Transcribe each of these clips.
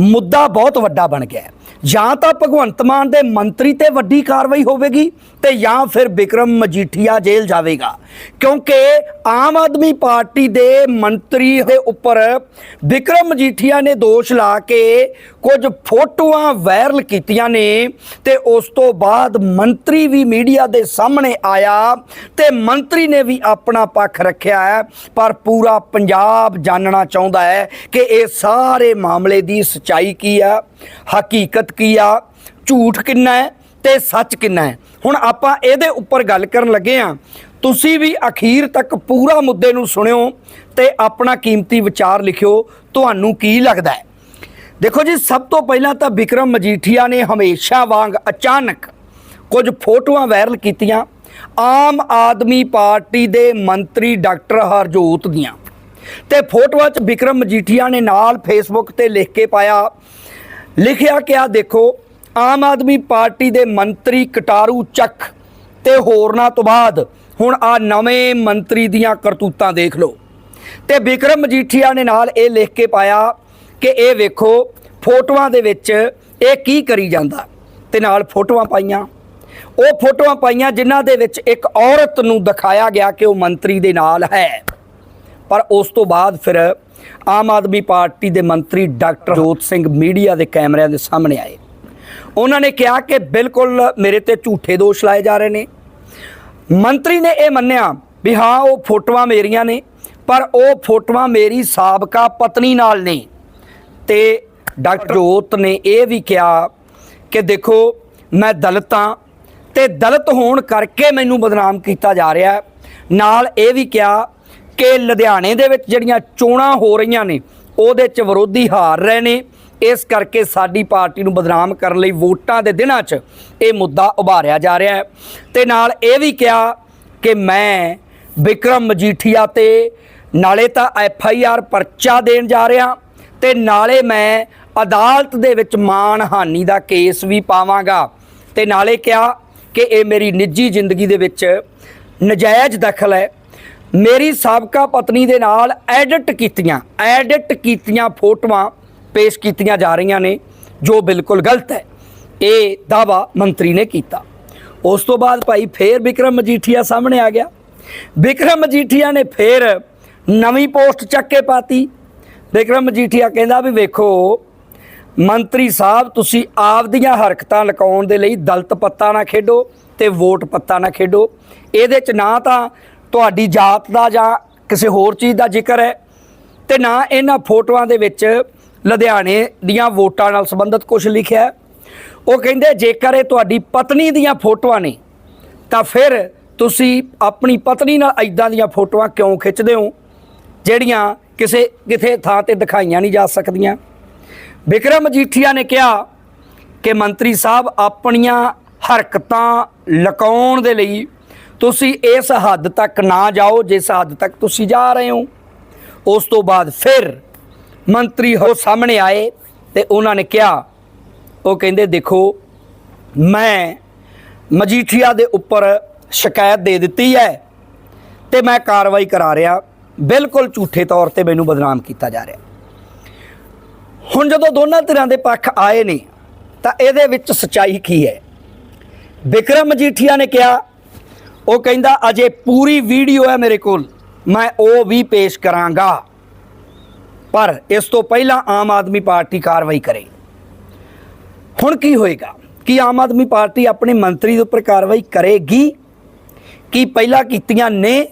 ਮੁੱਦਾ ਬਹੁਤ ਵੱਡਾ ਬਣ ਗਿਆ ਜਾਂ ਤਾਂ ਭਗਵੰਤ ਮਾਨ ਦੇ ਮੰਤਰੀ ਤੇ ਵੱਡੀ ਕਾਰਵਾਈ ਹੋਵੇਗੀ ਤੇ ਜਾਂ ਫਿਰ ਵਿਕਰਮ ਮਜੀਠੀਆ ਜੇਲ੍ਹ ਜਾਵੇਗਾ। ਕਿਉਂਕਿ ਆਮ ਆਦਮੀ ਪਾਰਟੀ ਦੇ ਮੰਤਰੀ ਦੇ ਉੱਪਰ ਵਿਕਰਮ ਮਜੀਠੀਆ ਨੇ ਦੋਸ਼ ਲਾ ਕੇ ਕੁਝ ਫੋਟੋਆਂ ਵਾਇਰਲ ਕੀਤੀਆਂ ਨੇ ਤੇ ਉਸ ਤੋਂ ਬਾਅਦ ਮੰਤਰੀ ਵੀ ਮੀਡੀਆ ਦੇ ਸਾਹਮਣੇ ਆਇਆ ਤੇ ਮੰਤਰੀ ਨੇ ਵੀ ਆਪਣਾ ਪੱਖ ਰੱਖਿਆ ਹੈ। ਪਰ ਪੂਰਾ ਪੰਜਾਬ ਜਾਣਨਾ ਚਾਹੁੰਦਾ ਹੈ ਕਿ ਇਹ ਸਾਰੇ ਮਾਮਲੇ ਦੀ ਸਚਾਈ ਕੀ ਆ ਹਕੀਕਤ ਕੀ ਆ? ਝੂਠ ਕਿੰਨਾ ਹੈ ਤੇ ਸੱਚ ਕਿੰਨਾ ਹੈ? ਹੁਣ ਆਪਾਂ ਇਹਦੇ ਉੱਪਰ ਗੱਲ ਕਰਨ ਲੱਗੇ ਆ ਤੁਸੀਂ ਵੀ ਅਖੀਰ ਤੱਕ ਪੂਰਾ ਮੁੱਦੇ ਨੂੰ ਸੁਣਿਓ ਤੇ ਆਪਣਾ ਕੀਮਤੀ ਵਿਚਾਰ ਲਿਖਿਓ, ਤੁਹਾਨੂੰ ਕੀ ਲੱਗਦਾ ਹੈ? ਦੇਖੋ ਜੀ, ਸਭ ਤੋਂ ਪਹਿਲਾਂ ਤਾਂ ਵਿਕਰਮ ਮਜੀਠੀਆ ਨੇ ਹਮੇਸ਼ਾ ਵਾਂਗ ਅਚਾਨਕ ਕੁਝ ਫੋਟੋਆਂ ਵਾਇਰਲ ਕੀਤੀਆਂ ਆਮ ਆਦਮੀ ਪਾਰਟੀ ਦੇ ਮੰਤਰੀ ਡਾਕਟਰ ਹਰਜੋਤ ਦੀਆਂ। ਤੇ ਫੋਟੋਆਂ 'ਚ ਵਿਕਰਮ ਮਜੀਠੀਆ ਨੇ ਨਾਲ ਫੇਸਬੁੱਕ ਤੇ ਲਿਖ ਕੇ ਪਾਇਆ ਲਿਖਿਆ ਕਿ ਦੇਖੋ, ਆਮ ਆਦਮੀ ਪਾਰਟੀ ਦੇ ਮੰਤਰੀ ਕਟਾਰੂ ਚੱਕ ਤੇ ਹੋਰਨਾਂ ਤੋਂ ਬਾਅਦ ਹੁਣ ਆ ਨਵੇਂ ਮੰਤਰੀ ਦੀਆਂ ਕਰਤੂਤਾਂ ਦੇਖ ਲਓ। ਤੇ ਵਿਕਰਮ ਮਜੀਠੀਆ ਨੇ ਨਾਲ ਇਹ ਲਿਖ ਕੇ ਪਾਇਆ ਕਿ ਇਹ ਵੇਖੋ, ਫੋਟੋਆਂ ਦੇ ਵਿੱਚ ਇਹ ਕੀ ਕਰੀ ਜਾਂਦਾ। ਤੇ ਨਾਲ ਫੋਟੋਆਂ ਪਾਈਆਂ। ਉਹ ਫੋਟੋਆਂ ਪਾਈਆਂ ਜਿਨ੍ਹਾਂ ਦੇ ਵਿੱਚ ਇੱਕ ਔਰਤ ਨੂੰ ਦਿਖਾਇਆ ਗਿਆ ਕਿ ਉਹ ਮੰਤਰੀ ਦੇ ਨਾਲ ਹੈ। ਪਰ ਉਸ ਤੋਂ ਬਾਅਦ ਫਿਰ ਆਮ ਆਦਮੀ ਪਾਰਟੀ ਦੇ ਮੰਤਰੀ ਡਾਕਟਰ ਜੋਤ ਸਿੰਘ ਮੀਡੀਆ ਦੇ ਕੈਮਰਿਆਂ ਦੇ ਸਾਹਮਣੇ ਆਏ। ਉਹਨਾਂ ਨੇ ਕਿਹਾ ਕਿ ਬਿਲਕੁਲ ਮੇਰੇ ਤੇ ਝੂਠੇ ਦੋਸ਼ ਲਾਏ ਜਾ ਰਹੇ ਨੇ। ਮੰਤਰੀ ਨੇ ਇਹ ਮੰਨਿਆ ਵੀ ਹਾਂ, ਉਹ ਫੋਟੋਆਂ ਮੇਰੀਆਂ ਨੇ, ਪਰ ਉਹ ਫੋਟੋਆਂ ਮੇਰੀ ਸਾਬਕਾ ਪਤਨੀ ਨਾਲ ਨੇ। ਤੇ ਡਾਕਟਰ ਜੋਤ ਨੇ ਇਹ ਵੀ ਕਿਹਾ ਕਿ ਦੇਖੋ, ਮੈਂ ਦਲਿਤ ਹਾਂ ਤੇ ਦਲਿਤ ਹੋਣ ਕਰਕੇ ਮੈਨੂੰ ਬਦਨਾਮ ਕੀਤਾ ਜਾ ਰਿਹਾ ਨਾਲ ਇਹ ਵੀ ਕਿਹਾ ਕਿ ਲੁਧਿਆਣੇ ਦੇ ਵਿੱਚ ਜਿਹੜੀਆਂ ਚੋਣਾਂ ਹੋ ਰਹੀਆਂ ਨੇ, ਉਹਦੇ 'ਚ ਵਿਰੋਧੀ ਹਾਰ ਰਹੇ ਨੇ। ਇਸ ਕਰਕੇ ਸਾਡੀ ਪਾਰਟੀ ਨੂੰ ਬਦਨਾਮ ਕਰਨ ਲਈ ਵੋਟਾਂ ਦੇ ਦਿਨਾਂ 'ਚ ਇਹ ਮੁੱਦਾ ਉਭਾਰਿਆ ਜਾ ਰਿਹਾ ਹੈ। ਤੇ ਨਾਲ ਇਹ ਵੀ ਕਿਹਾ ਕਿ ਮੈਂ ਵਿਕਰਮ ਮਜੀਠੀਆ ਤੇ ਨਾਲੇ ਤਾਂ ਐਫ ਆਈ ਆਰ ਪਰਚਾ ਦੇਣ ਜਾ ਰਿਹਾ, ਤੇ ਨਾਲੇ ਮੈਂ ਅਦਾਲਤ ਦੇ ਵਿੱਚ ਮਾਣਹਾਨੀ ਦਾ ਕੇਸ ਵੀ ਪਾਵਾਂਗਾ। ਤੇ ਨਾਲੇ ਕਿਹਾ ਕਿ ਇਹ ਮੇਰੀ ਨਿੱਜੀ ਜ਼ਿੰਦਗੀ ਦੇ ਵਿੱਚ ਨਜਾਇਜ਼ ਦਖਲ ਹੈ। ਮੇਰੀ ਸਾਬਕਾ ਪਤਨੀ ਦੇ ਨਾਲ ਐਡਿਟ ਕੀਤੀਆਂ ਐਡਿਟ ਕੀਤੀਆਂ ਫੋਟੋਆਂ ਪੇਸ਼ ਕੀਤੀਆਂ ਜਾ ਰਹੀਆਂ ਨੇ, ਜੋ ਬਿਲਕੁਲ ਗਲਤ ਹੈ। ਇਹ ਦਾਵਾ ਮੰਤਰੀ ਨੇ ਕੀਤਾ। ਉਸ ਤੋਂ ਬਾਅਦ ਭਾਈ ਫੇਰ ਵਿਕਰਮ ਮਜੀਠੀਆ ਸਾਹਮਣੇ ਆ ਗਿਆ। ਵਿਕਰਮ ਮਜੀਠੀਆ ਨੇ ਫੇਰ ਨਵੀਂ ਪੋਸਟ ਚੱਕ ਕੇ ਪਾਤੀ। ਵਿਕਰਮ ਮਜੀਠੀਆ ਕਹਿੰਦਾ ਵੀ ਵੇਖੋ, ਮੰਤਰੀ ਸਾਹਿਬ, ਤੁਸੀਂ ਆਪ ਦੀਆਂ ਹਰਕਤਾਂ ਲਕਾਉਣ ਦੇ ਲਈ ਦਲਤ ਪੱਤਾ ਨਾ ਖੇਡੋ ਤੇ ਵੋਟ ਪੱਤਾ ਨਾ ਖੇਡੋ। ਇਹਦੇ ਚ ਨਾ ਤਾਂ ਤੁਹਾਡੀ ਜਾਤ ਦਾ ਜਾਂ ਕਿਸੇ ਹੋਰ ਚੀਜ਼ ਦਾ ਜ਼ਿਕਰ ਹੈ, ਤੇ ਨਾ ਇਹਨਾਂ ਫੋਟੋਆਂ ਦੇ ਵਿੱਚ ਲੁਧਿਆਣੇ ਦੀਆਂ ਵੋਟਾਂ ਨਾਲ ਸੰਬੰਧਿਤ ਕੁਝ ਲਿਖਿਆ ਉਹ ਕਹਿੰਦੇ, ਜੇਕਰ ਇਹ ਤੁਹਾਡੀ ਪਤਨੀ ਦੀਆਂ ਫੋਟੋਆਂ ਨੇ, ਤਾਂ ਫਿਰ ਤੁਸੀਂ ਆਪਣੀ ਪਤਨੀ ਨਾਲ ਐਦਾਂ ਦੀਆਂ ਫੋਟੋਆਂ ਕਿਉਂ ਖਿੱਚਦੇ ਹੋ, ਜਿਹੜੀਆਂ ਕਿਸੇ ਕਿਥੇ ਥਾਂ ਤੇ ਦਿਖਾਈਆਂ ਨਹੀਂ ਜਾ ਸਕਦੀਆਂ? ਵਿਕਰਮ ਮਜੀਠੀਆ ਨੇ ਕਿਹਾ ਕਿ ਮੰਤਰੀ ਸਾਹਿਬ, ਆਪਣੀਆਂ ਹਰਕਤਾਂ ਲਕਾਉਣ ਦੇ ਲਈ ਤੁਸੀਂ ਇਸ ਹੱਦ ਤੱਕ ਨਾ ਜਾਓ ਜਿਸ ਹੱਦ ਤੱਕ ਤੁਸੀਂ ਜਾ ਰਹੇ ਹੋ। ਉਸ ਤੋਂ ਬਾਅਦ ਫਿਰ ਮੰਤਰੀ ਹੋ ਸਾਹਮਣੇ ਆਏ ਤੇ ਉਹਨਾਂ ਨੇ ਕਿਹਾ, ਉਹ ਕਹਿੰਦੇ, ਦੇਖੋ, ਮੈਂ ਮਜੀਠੀਆ ਦੇ ਉੱਪਰ ਸ਼ਿਕਾਇਤ ਦੇ ਦਿੱਤੀ ਹੈ ਤੇ ਮੈਂ ਕਾਰਵਾਈ ਕਰਾ ਰਿਹਾ। ਬਿਲਕੁਲ ਝੂਠੇ ਤੌਰ ਤੇ ਮੈਨੂੰ ਬਦਨਾਮ ਕੀਤਾ ਜਾ ਰਿਹਾ। ਹੁਣ ਜਦੋਂ ਦੋਨਾਂ ਧਿਰਾਂ ਦੇ ਪੱਖ ਆਏ ਨੇ, ਤਾਂ ਇਹਦੇ ਵਿੱਚ ਸਚਾਈ ਕੀ ਹੈ? ਵਿਕਰਮ ਮਜੀਠੀਆ ਨੇ ਕਿਹਾ ਉਹ ਕਹਿੰਦਾ, ਅਜੇ ਪੂਰੀ ਵੀਡੀਓ ਹੈ ਮੇਰੇ ਕੋਲ। ਮੈਂ ਉਹ ਵੀ ਪੇਸ਼ ਕਰਾਂਗਾ। ਪਰ ਇਸ ਤੋਂ ਪਹਿਲਾਂ ਆਮ ਆਦਮੀ ਪਾਰਟੀ ਕਾਰਵਾਈ ਕਰੇ। ਹੁਣ ਕੀ ਹੋਏਗਾ? ਕੀ ਆਮ ਆਦਮੀ ਪਾਰਟੀ ਆਪਣੇ ਮੰਤਰੀ ਦੇ ਉੱਪਰ ਕਾਰਵਾਈ ਕਰੇਗੀ? ਕੀ ਪਹਿਲਾਂ ਕੀਤੀਆਂ ਨੇ?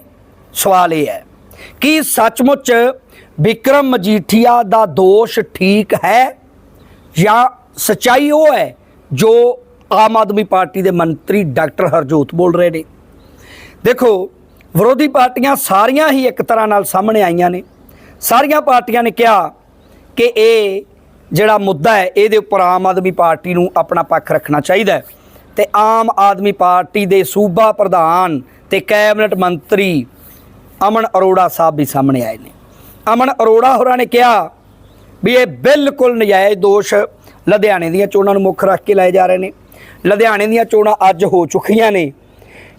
ਸਵਾਲ ਇਹ ਹੈ ਕਿ ਸੱਚਮੁੱਚ ਵਿਕਰਮ ਮਜੀਠੀਆ ਦਾ ਦੋਸ਼ ਠੀਕ ਹੈ ਜਾਂ ਸਚਾਈ ਉਹ ਹੈ ਜੋ ਆਮ ਆਦਮੀ ਪਾਰਟੀ ਦੇ ਮੰਤਰੀ ਡਾਕਟਰ ਹਰਜੋਤ ਬੋਲ ਰਹੇ ਨੇ? ਦੇਖੋ, ਵਿਰੋਧੀ ਪਾਰਟੀਆਂ ਸਾਰੀਆਂ ਹੀ ਇੱਕ ਤਰ੍ਹਾਂ ਨਾਲ ਸਾਹਮਣੇ ਆਈਆਂ ਨੇ। ਸਾਰੀਆਂ ਪਾਰਟੀਆਂ ਨੇ ਕਿਹਾ ਕਿ ਇਹ ਜਿਹੜਾ ਮੁੱਦਾ ਹੈ, ਇਹਦੇ ਉੱਪਰ ਆਮ ਆਦਮੀ ਪਾਰਟੀ ਨੂੰ ਆਪਣਾ ਪੱਖ ਰੱਖਣਾ ਚਾਹੀਦਾ ਹੈ। ਤੇ ਆਮ ਆਦਮੀ ਪਾਰਟੀ ਦੇ ਸੂਬਾ ਪ੍ਰਧਾਨ ਤੇ ਕੈਬਨਿਟ ਮੰਤਰੀ ਅਮਨ ਅਰੋੜਾ ਸਾਹਿਬ ਵੀ ਸਾਹਮਣੇ ਆਏ ਨੇ। ਅਮਨ ਅਰੋੜਾ ਹੋਰਾਂ ਨੇ ਕਿਹਾ ਵੀ ਇਹ ਬਿਲਕੁਲ ਨਜਾਇਜ਼ ਦੋਸ਼ ਲੁਧਿਆਣੇ ਦੀਆਂ ਚੋਣਾਂ ਨੂੰ ਮੁੱਖ ਰੱਖ ਕੇ ਲਾਏ ਜਾ ਰਹੇ ਨੇ। ਲੁਧਿਆਣੇ ਦੀਆਂ ਚੋਣਾਂ ਅੱਜ ਹੋ ਚੁੱਕੀਆਂ ਨੇ।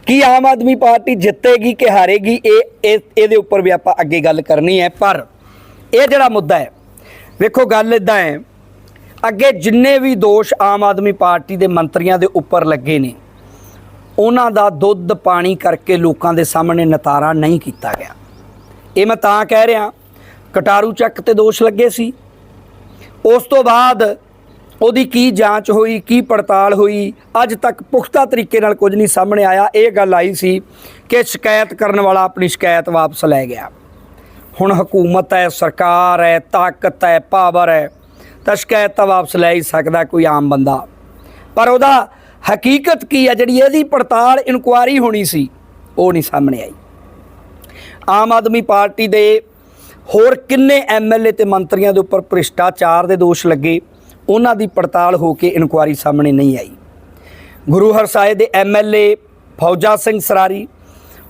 ਕੀ ਆਮ ਆਦਮੀ ਪਾਰਟੀ ਜਿੱਤੇਗੀ ਕਿ ਹਾਰੇਗੀ, ਇਹ, ਇਹ- ਇਹਦੇ ਉੱਪਰ ਵੀ ਆਪਾਂ ਅੱਗੇ ਗੱਲ ਕਰਨੀ ਹੈ, ਪਰ ਇਹ ਜਿਹੜਾ ਮੁੱਦਾ ਹੈ, ਵੇਖੋ ਗੱਲ ਇਦਾਂ ਹੈ, ਅੱਗੇ ਜਿੰਨੇ ਵੀ ਦੋਸ਼ ਆਮ ਆਦਮੀ ਪਾਰਟੀ ਦੇ ਮੰਤਰੀਆਂ ਦੇ ਉੱਪਰ ਲੱਗੇ ਨੇ, ਉਹਨਾਂ ਦਾ ਦੁੱਧ ਪਾਣੀ ਕਰਕੇ ਲੋਕਾਂ ਦੇ ਸਾਹਮਣੇ ਨਤਾਰਾ ਨਹੀਂ ਕੀਤਾ ਗਿਆ। ਇਹ ਮੈਂ ਤਾਂ ਕਹਿ ਰਿਹਾ, ਕਟਾਰੂ ਚੱਕ ਤੇ ਦੋਸ਼ ਲੱਗੇ ਸੀ। ਉਸ ਤੋਂ ਬਾਅਦ ਉਹਦੀ ਕੀ ਜਾਂਚ ਹੋਈ, ਕੀ ਪੜਤਾਲ ਹੋਈ, ਅੱਜ ਤੱਕ ਪੁਖਤਾ ਤਰੀਕੇ ਨਾਲ ਕੁਝ ਨਹੀਂ ਸਾਹਮਣੇ ਆਇਆ। ਇਹ ਗੱਲ ਆਈ ਸੀ ਕਿ ਸ਼ਿਕਾਇਤ ਕਰਨ ਵਾਲਾ ਆਪਣੀ ਸ਼ਿਕਾਇਤ ਵਾਪਸ ਲੈ ਗਿਆ। ਹੁਣ ਹਕੂਮਤ ਹੈ, ਸਰਕਾਰ ਹੈ, ਤਾਕਤ ਹੈ, ਪਾਵਰ ਹੈ, ਤਾਂ ਸ਼ਿਕਾਇਤ ਤਾਂ ਵਾਪਸ ਲੈ ਹੀ ਸਕਦਾ ਕੋਈ ਆਮ ਬੰਦਾ। ਪਰ ਉਹਦਾ ਹਕੀਕਤ ਕੀ ਹੈ, ਜਿਹੜੀ ਇਹਦੀ ਪੜਤਾਲ ਇਨਕੁਆਰੀ ਹੋਣੀ ਸੀ, ਉਹ ਨਹੀਂ ਸਾਹਮਣੇ ਆਈ। ਆਮ ਆਦਮੀ ਪਾਰਟੀ ਦੇ ਹੋਰ ਕਿੰਨੇ ਐਮਐਲਏ ਤੇ ਮੰਤਰੀਆਂ ਦੇ ਉੱਪਰ ਭ੍ਰਿਸ਼ਟਾਚਾਰ ਦੇ ਦੋਸ਼ ਲੱਗੇ ਉਹਨਾਂ ਦੀ ਪੜਤਾਲ ਹੋ ਕੇ ਇਨਕੁਆਰੀ ਸਾਹਮਣੇ ਨਹੀਂ ਆਈ। ਗੁਰੂ ਹਰਸਾਏ ਦੇ ਐਮਐਲਏ ਫੌਜਾ ਸਿੰਘ ਸਰਾਰੀ,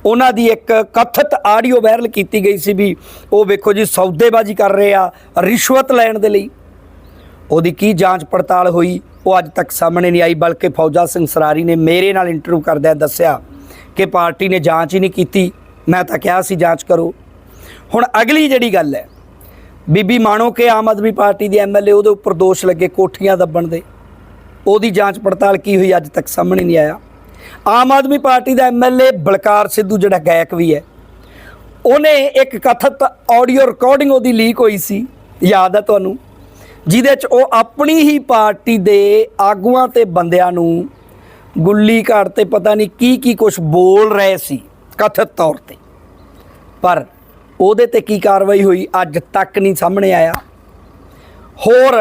ਉਹਨਾਂ ਦੀ ਇੱਕ ਕਥਿਤ ਆਡੀਓ ਵਾਇਰਲ ਕੀਤੀ ਗਈ ਸੀ ਵੀ ਉਹ ਵੇਖੋ ਜੀ ਸੌਦੇਬਾਜ਼ੀ ਕਰ ਰਹੇ ਆ, ਰਿਸ਼ਵਤ ਲੈਣ ਦੇ ਲਈ। ਉਹਦੀ ਕੀ ਜਾਂਚ ਪੜਤਾਲ ਹੋਈ, ਉਹ ਅੱਜ ਤੱਕ ਸਾਹਮਣੇ ਨਹੀਂ ਆਈ, ਬਲਕਿ ਫੌਜਾ ਸਿੰਘ ਸਰਾਰੀ ਨੇ ਮੇਰੇ ਨਾਲ ਇੰਟਰਵਿਊ ਕਰਦਿਆਂ ਦੱਸਿਆ ਕਿ ਪਾਰਟੀ ਨੇ ਜਾਂਚ ਹੀ ਨਹੀਂ ਕੀਤੀ। ਮੈਂ ਤਾਂ ਕਿਹਾ ਸੀ ਜਾਂਚ ਕਰੋ। ਹੁਣ ਅਗਲੀ ਜਿਹੜੀ ਗੱਲ ਹੈ ਬੀਬੀ ਮਾਣੋ ਕੇ ਆਮ ਆਦਮੀ ਪਾਰਟੀ ਦੀ ਐਮਐਲਏ ਉਹਦੇ ਉੱਪਰ ਦੋਸ਼ ਲੱਗੇ, ਕੋਠੀਆਂ ਦੱਬਣ ਦੇ। ਉਹਦੀ ਜਾਂਚ ਪੜਤਾਲ ਕੀ ਹੋਈ ਅੱਜ ਤੱਕ ਸਾਹਮਣੇ ਨਹੀਂ ਆਇਆ। ਆਮ ਆਦਮੀ ਪਾਰਟੀ ਦਾ ਐਮਐਲਏ ਬਲਕਾਰ ਸਿੱਧੂ, ਜਿਹੜਾ ਗਾਇਕ ਵੀ ਹੈ, ਉਹਨੇ ਇੱਕ ਕਥਿਤ ਆਡੀਓ ਰਿਕਾਰਡਿੰਗ ਉਹਦੀ ਲੀਕ ਹੋਈ ਸੀ, ਯਾਦ ਹੈ ਤੁਹਾਨੂੰ, ਜਿਹਦੇ 'ਚ ਉਹ ਆਪਣੀ ਹੀ ਪਾਰਟੀ ਦੇ ਆਗੂਆਂ ਤੇ ਬੰਦਿਆਂ ਨੂੰ ਗੁੱਲੀ ਘਾਟ ਤੇ ਪਤਾ ਨਹੀਂ ਕੀ ਕੀ ਕੁਝ ਬੋਲ ਰਹੇ ਸੀ, ਕਥਿਤ ਤੌਰ ਤੇ। ਪਰ ਉਹਦੇ ਤੇ ਕੀ ਕਾਰਵਾਈ ਹੋਈ ਅੱਜ ਤੱਕ ਨਹੀਂ ਸਾਹਮਣੇ ਆਇਆ। ਹੋਰ,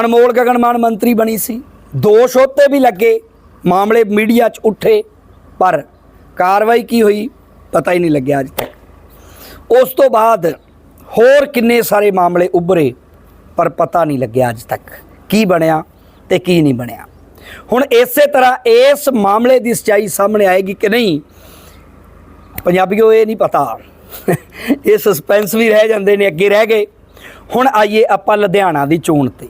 ਅਨਮੋਲ ਗਗਨਮਾਨ ਮੰਤਰੀ ਬਣੀ ਸੀ। ਦੋਸ਼ ਉੱਤੇ ਵੀ ਲੱਗੇ, ਮਾਮਲੇ ਮੀਡੀਆ 'ਚ ਉੱਠੇ, ਪਰ ਕਾਰਵਾਈ ਕੀ ਹੋਈ ਪਤਾ ਹੀ ਨਹੀਂ ਲੱਗਿਆ ਅੱਜ ਤੱਕ। ਉਸ ਤੋਂ ਬਾਅਦ ਹੋਰ ਕਿੰਨੇ ਸਾਰੇ ਮਾਮਲੇ ਉੱਭਰੇ, ਪਰ ਪਤਾ ਨਹੀਂ ਲੱਗਿਆ ਅੱਜ ਤੱਕ ਕੀ ਬਣਿਆ ਤੇ ਕੀ ਨਹੀਂ ਬਣਿਆ। ਹੁਣ ਇਸੇ ਤਰ੍ਹਾਂ ਇਸ ਮਾਮਲੇ ਦੀ ਸਚਾਈ ਸਾਹਮਣੇ ਆਏਗੀ ਕਿ ਨਹੀਂ, ਪੰਜਾਬੀਓ ਇਹ ਨਹੀਂ ਪਤਾ। ਇਹ ਸਸਪੈਂਸ ਵੀ ਰਹਿ ਜਾਂਦੇ ਨੇ, ਅੱਗੇ ਰਹਿ ਗਏ। ਹੁਣ ਆਈਏ ਆਪਾਂ ਲੁਧਿਆਣਾ ਦੀ ਚੋਣ ਤੇ।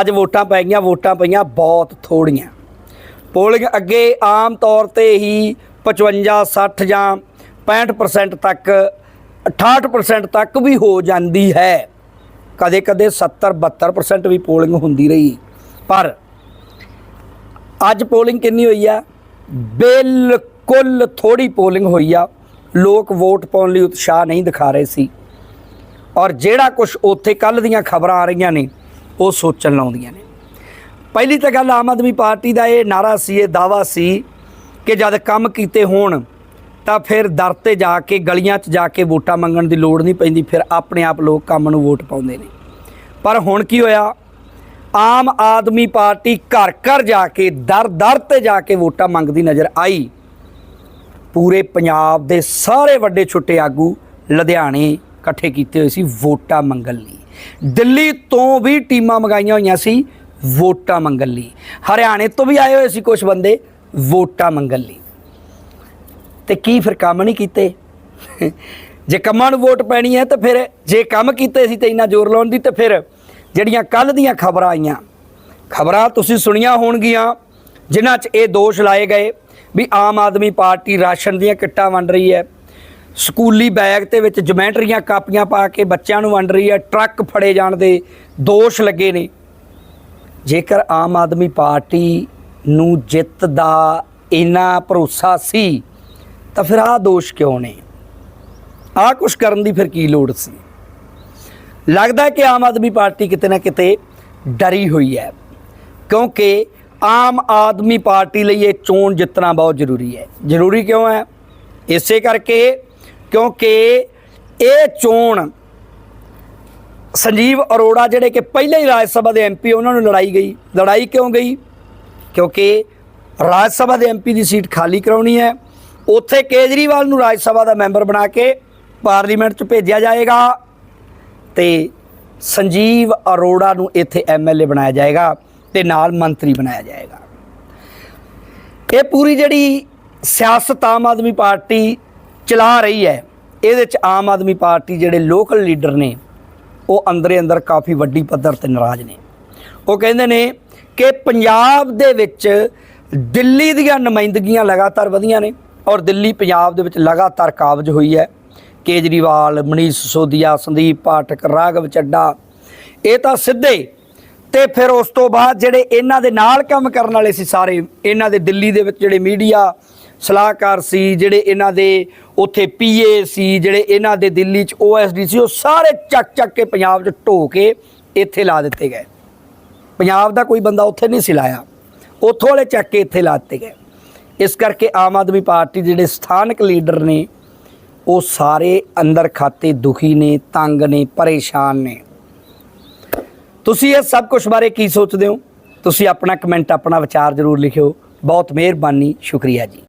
ਅੱਜ ਵੋਟਾਂ ਪੈ ਗਈਆਂ, ਵੋਟਾਂ ਪਈਆਂ ਬਹੁਤ ਥੋੜੀਆਂ ਪੋਲਿੰਗ ਅੱਗੇ ਆਮ ਤੌਰ ਤੇ ਹੀ 55 60 ਜਾਂ 65% ਤੱਕ 68% ਤੱਕ ਵੀ ਹੋ ਜਾਂਦੀ ਹੈ। ਕਦੇ ਕਦੇ 70 72% ਵੀ ਪੋਲਿੰਗ ਹੁੰਦੀ ਰਹੀ। ਪਰ ਅੱਜ ਪੋਲਿੰਗ ਕਿੰਨੀ ਹੋਈ ਆ? ਬਿਲਕੁਲ ਥੋੜੀ ਪੋਲਿੰਗ ਹੋਈ ਆ। ਲੋਕ ਵੋਟ ਪਾਉਣ ਲਈ ਉਤਸ਼ਾਹ ਨਹੀਂ ਦਿਖਾ ਰਹੇ ਸੀ। ਔਰ ਜਿਹੜਾ ਕੁਝ ਉੱਥੇ ਕੱਲ ਦੀਆਂ ਖਬਰਾਂ ਆ ਰਹੀਆਂ ਨੇ, ਉਹ ਸੋਚਣ ਲਾਉਂਦੀਆਂ ਨੇ। ਪਹਿਲੀ ਤਾਂ ਗੱਲ ਆਮ ਆਦਮੀ ਪਾਰਟੀ ਦਾ ਇਹ ਨਾਰਾ ਸੀ, ਇਹ ਦਾਵਾ ਸੀ ਕਿ ਜਦ ਕੰਮ ਕੀਤੇ ਹੋਣ, ਤਾਂ ਫਿਰ ਦਰ ਤੇ ਜਾ ਕੇ, ਗਲੀਆਂ 'ਚ ਜਾ ਕੇ ਵੋਟਾਂ ਮੰਗਣ ਦੀ ਲੋੜ ਨਹੀਂ ਪੈਂਦੀ, ਫਿਰ ਆਪਣੇ ਆਪ ਲੋਕ ਕੰਮ ਨੂੰ ਵੋਟ ਪਾਉਂਦੇ ਨੇ। ਪਰ ਹੁਣ ਕੀ ਹੋਇਆ? ਆਮ ਆਦਮੀ ਪਾਰਟੀ ਘਰ ਘਰ ਜਾ ਕੇ, ਦਰ ਦਰ ਤੇ ਜਾ ਕੇ ਵੋਟਾਂ ਮੰਗਦੀ ਨਜ਼ਰ ਆਈ। ਪੂਰੇ ਪੰਜਾਬ ਦੇ ਸਾਰੇ ਵੱਡੇ ਛੋਟੇ ਆਗੂ ਲੁਧਿਆਣੇ ਇਕੱਠੇ ਕੀਤੇ ਹੋਏ ਸੀ ਵੋਟਾਂ ਮੰਗਣ ਲਈ। ਦਿੱਲੀ ਤੋਂ ਵੀ ਟੀਮਾਂ ਮੰਗਾਈਆਂ ਹੋਈਆਂ ਸੀ ਵੋਟਾਂ ਮੰਗਣ ਲਈ। ਹਰਿਆਣੇ ਤੋਂ ਵੀ ਆਏ ਹੋਏ ਸੀ ਕੁਝ ਬੰਦੇ ਵੋਟਾਂ ਮੰਗਣ ਲਈ। ਤੇ ਕੀ ਫਿਰ ਕੰਮ ਨਹੀਂ ਕੀਤੇ? ਜੇ ਕੰਮਾਂ ਨੂੰ ਵੋਟ ਪੈਣੀ ਹੈ ਤਾਂ ਫਿਰ ਜੇ ਕੰਮ ਕੀਤੇ ਸੀ ਤੇ ਇੰਨਾ ਜ਼ੋਰ ਲਾਉਣ ਦੀ ਤੇ ਫਿਰ ਜਿਹੜੀਆਂ ਕੱਲ ਦੀਆਂ ਖਬਰਾਂ ਆਈਆਂ, ਖਬਰਾਂ ਤੁਸੀਂ ਸੁਣੀਆਂ ਹੋਣਗੀਆਂ, ਜਿਨ੍ਹਾਂ 'ਚ ਇਹ ਦੋਸ਼ ਲਾਏ ਗਏ। ਵੀ ਆਮ ਆਦਮੀ ਪਾਰਟੀ ਰਾਸ਼ਨ ਦੀਆਂ ਕਿੱਟਾਂ ਵੰਡ ਰਹੀ ਹੈ। ਸਕੂਲੀ ਬੈਗ ਤੇ ਵਿੱਚ ਜਮੈਂਟਰੀਆਂ ਕਾਪੀਆਂ ਪਾ ਕੇ ਬੱਚਿਆਂ ਨੂੰ ਵੰਡ ਰਹੀ ਹੈ। ਟਰੱਕ ਫੜੇ ਜਾਣ ਦੇ ਦੋਸ਼ ਲੱਗੇ ਨੇ। ਜੇਕਰ ਆਮ ਆਦਮੀ ਪਾਰਟੀ ਨੂੰ ਜਿੱਤ ਦਾ ਇੰਨਾ ਭਰੋਸਾ ਸੀ, ਤਾਂ ਫਿਰ ਆਹ ਦੋਸ਼ ਕਿਉਂ ਨੇ? ਆਹ ਕੁਛ ਕਰਨ ਦੀ ਫਿਰ ਕੀ ਲੋੜ ਸੀ? ਲੱਗਦਾ ਕਿ ਆਮ ਆਦਮੀ ਪਾਰਟੀ ਕਿਤੇ ਨਾ ਕਿਤੇ ਡਰੀ ਹੋਈ ਹੈ। ਕਿਉਂਕਿ ਆਮ ਆਦਮੀ ਪਾਰਟੀ ਲਈ ਇਹ ਚੋਣ ਜਿੱਤਣਾ ਬਹੁਤ ਜ਼ਰੂਰੀ ਹੈ। ਜ਼ਰੂਰੀ ਕਿਉਂ ਹੈ? ਇਸੇ ਕਰਕੇ ਕਿਉਂਕਿ ਇਹ ਚੋਣ ਸੰਜੀਵ ਅਰੋੜਾ ਜਿਹੜੇ ਕਿ ਪਹਿਲਾਂ ਹੀ ਰਾਜ ਸਭਾ ਦੇ ਐਮਪੀ ਉਹਨਾਂ ਨੂੰ ਲੜਾਈ ਗਈ। ਲੜਾਈ ਕਿਉਂ ਗਈ? ਕਿਉਂਕਿ ਰਾਜ ਸਭਾ ਦੇ ਐਮਪੀ ਦੀ ਸੀਟ ਖਾਲੀ ਕਰਾਉਣੀ ਹੈ। ਉੱਥੇ ਕੇਜਰੀਵਾਲ ਨੂੰ ਰਾਜ ਸਭਾ ਦਾ ਮੈਂਬਰ ਬਣਾ ਕੇ ਪਾਰਲੀਮੈਂਟ 'ਚ ਭੇਜਿਆ ਜਾਏਗਾ ਤੇ ਸੰਜੀਵ ਅਰੋੜਾ ਨੂੰ ਇੱਥੇ ਐਮਐਲਏ ਬਣਾਇਆ ਜਾਏਗਾ। ਤੇ ਨਾਲ ਮੰਤਰੀ ਬਣਾਇਆ ਜਾਏਗਾ। ਇਹ ਪੂਰੀ ਜਿਹੜੀ ਸਿਆਸਤ ਆਮ ਆਦਮੀ ਪਾਰਟੀ ਚਲਾ ਰਹੀ ਹੈ, ਇਹਦੇ 'ਚ ਆਮ ਆਦਮੀ ਪਾਰਟੀ ਜਿਹੜੇ ਲੋਕਲ ਲੀਡਰ ਨੇ, ਉਹ ਅੰਦਰੇ ਅੰਦਰ ਕਾਫੀ ਵੱਡੀ ਪੱਧਰ ਤੇ ਨਾਰਾਜ਼ ਨੇ। ਉਹ ਕਹਿੰਦੇ ਨੇ ਕਿ ਪੰਜਾਬ ਦੇ ਵਿੱਚ ਦਿੱਲੀ ਦੀਆਂ ਨੁਮਾਇੰਦਗੀਆਂ ਲਗਾਤਾਰ ਵਧੀਆਂ ਨੇ ਔਰ ਦਿੱਲੀ ਪੰਜਾਬ ਦੇ ਵਿੱਚ ਲਗਾਤਾਰ ਕਾਬਜ ਹੋਈ ਹੈ। ਕੇਜਰੀਵਾਲ, ਮਨੀਸ਼ ਸਿਸੋਦੀਆ, ਸੰਦੀਪ ਪਾਠਕ, ਰਾਘਵ ਚੱਡਾ, ਇਹ ਤਾਂ ਸਿੱਧੇ ਤੇ ਫਿਰ ਉਸ ਤੋਂ ਬਾਅਦ ਜਿਹੜੇ ਇਹਨਾਂ ਦੇ ਨਾਲ ਕੰਮ ਕਰਨ ਵਾਲੇ ਸੀ ਸਾਰੇ, ਇਹਨਾਂ ਦੇ ਦਿੱਲੀ ਦੇ ਵਿੱਚ ਜਿਹੜੇ ਮੀਡੀਆ ਸਲਾਹਕਾਰ ਸੀ, ਜਿਹੜੇ ਇਹਨਾਂ ਦੇ ਉੱਥੇ ਪੀਏ ਸੀ, ਜਿਹੜੇ ਇਹਨਾਂ ਦੇ ਦਿੱਲੀ 'ਚ ਓਐਸਡੀ ਸੀ, ਉਹ ਸਾਰੇ ਚੱਕ ਚੱਕ ਕੇ ਪੰਜਾਬ 'ਚ ਢੋ ਕੇ ਇੱਥੇ ਲਾ ਦਿੱਤੇ ਗਏ। ਪੰਜਾਬ ਦਾ ਕੋਈ ਬੰਦਾ ਉੱਥੇ ਨਹੀਂ ਸੀ ਲਾਇਆ। ਉੱਥੋਂ ਵਾਲੇ ਚੱਕ ਕੇ ਇੱਥੇ ਲਾ ਦਿੱਤੇ ਗਏ। ਇਸ ਕਰਕੇ ਆਮ ਆਦਮੀ ਪਾਰਟੀ ਦੇ ਜਿਹੜੇ ਸਥਾਨਕ ਲੀਡਰ ਨੇ, ਉਹ ਸਾਰੇ ਅੰਦਰ ਖਾਤੇ ਦੁਖੀ ਨੇ, ਤੰਗ ਨੇ, ਪਰੇਸ਼ਾਨ ਨੇ। ਤੁਸੀਂ ਇਹ ਸਭ ਕੁਝ ਬਾਰੇ ਕੀ ਸੋਚਦੇ ਹੋ? ਤੁਸੀਂ ਆਪਣਾ ਕਮੈਂਟ ਆਪਣਾ ਵਿਚਾਰ ਜ਼ਰੂਰ ਲਿਖਿਓ। ਬਹੁਤ ਮਿਹਰਬਾਨੀ, ਸ਼ੁਕਰੀਆ ਜੀ।